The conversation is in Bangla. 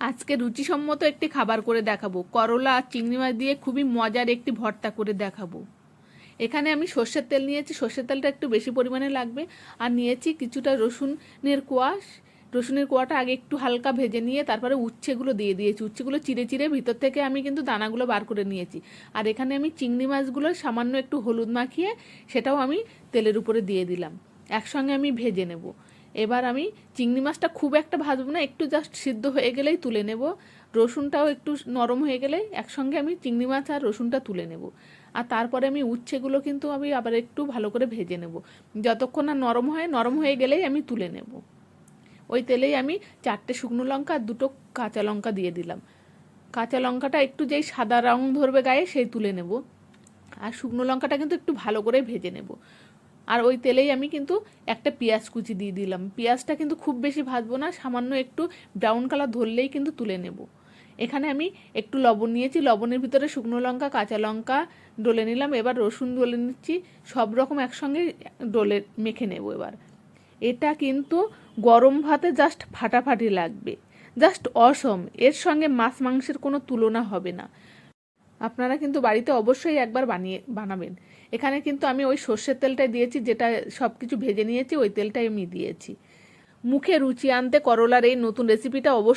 আজকে রুচিসম্মত একটি খাবার করে দেখাবো। করলা আর চিংড়ি মাছ দিয়ে খুবই মজার একটি ভর্তা করে দেখাবো। এখানে আমি সর্ষের তেল নিয়েছি। সর্ষের তেলটা একটু বেশি পরিমাণে লাগবে। আর নিয়েছি কিছুটা রসুনের কোয়াশ রসুনের কোয়াটা আগে একটু হালকা ভেজে নিয়ে তারপরে উচ্ছেগুলো দিয়ে দিয়েছি। উচ্ছেগুলো চিড়ে চিড়ে ভিতর থেকে আমি কিন্তু দানাগুলো বার করে নিয়েছি। আর এখানে আমি চিংড়ি মাছগুলো সামান্য একটু হলুদ মাখিয়ে সেটাও আমি তেলের উপরে দিয়ে দিলাম। একসঙ্গে আমি ভেজে নেব। এবার আমি চিংড়ি মাছটা খুব একটা ভাজবো না, একটু জাস্ট সিদ্ধ হয়ে গেলেই তুলে নেব। রসুনটাও একটু নরম হয়ে গেলেই একসঙ্গে আমি চিংড়ি মাছ আর রসুনটা তুলে নেব। আর তারপরে আমি উচ্ছেগুলো কিন্তু আমি আবার একটু ভালো করে ভেজে নেব। যতক্ষণ না নরম হয়, নরম হয়ে গেলেই আমি তুলে নেব। ওই তেলেই আমি চারটে শুকনো লঙ্কা আর দুটো কাঁচা লঙ্কা দিয়ে দিলাম। কাঁচা লঙ্কাটা একটু যেই সাদা রং ধরবে গায়ে, সেই তুলে নেব। আর শুকনো লঙ্কাটা কিন্তু একটু ভালো করে ভেজে নেব। আর ওই তেলেই আমি কিন্তু একটা পেঁয়াজ কুচি দিয়ে দিলাম। পেঁয়াজটা কিন্তু খুব বেশি ভাজবো না, সামান্য একটু ব্রাউন কালার ধরলেই কিন্তু তুলে নেব। এখানে আমি একটু লবণ নিয়েছি, লবণের ভিতরে শুকনো লঙ্কা, কাঁচা লঙ্কা ডলে নিলাম, এবার রসুন ডলে নিচ্ছি, সব রকম একসঙ্গে ডলে মেখে নেব এবার। এটা কিন্তু গরম ভাতে জাস্ট ফাটাফাটি লাগবে জাস্ট অসম এর সঙ্গে মাছ মাংসের কোনো তুলনা হবে না। আপনারা কিন্তু বাড়িতে অবশ্যই একবার বানিয়ে, বানাবেন। এখানে কিন্তু আমি ওই সর্ষের তেলটাই দিয়েছি, যেটা সব কিছু ভেজে নিয়েছি, ওই তেলটাই আমি দিয়েছি। মুখে রুচি আনতে করলার এই নতুন রেসিপিটা অবশ্যই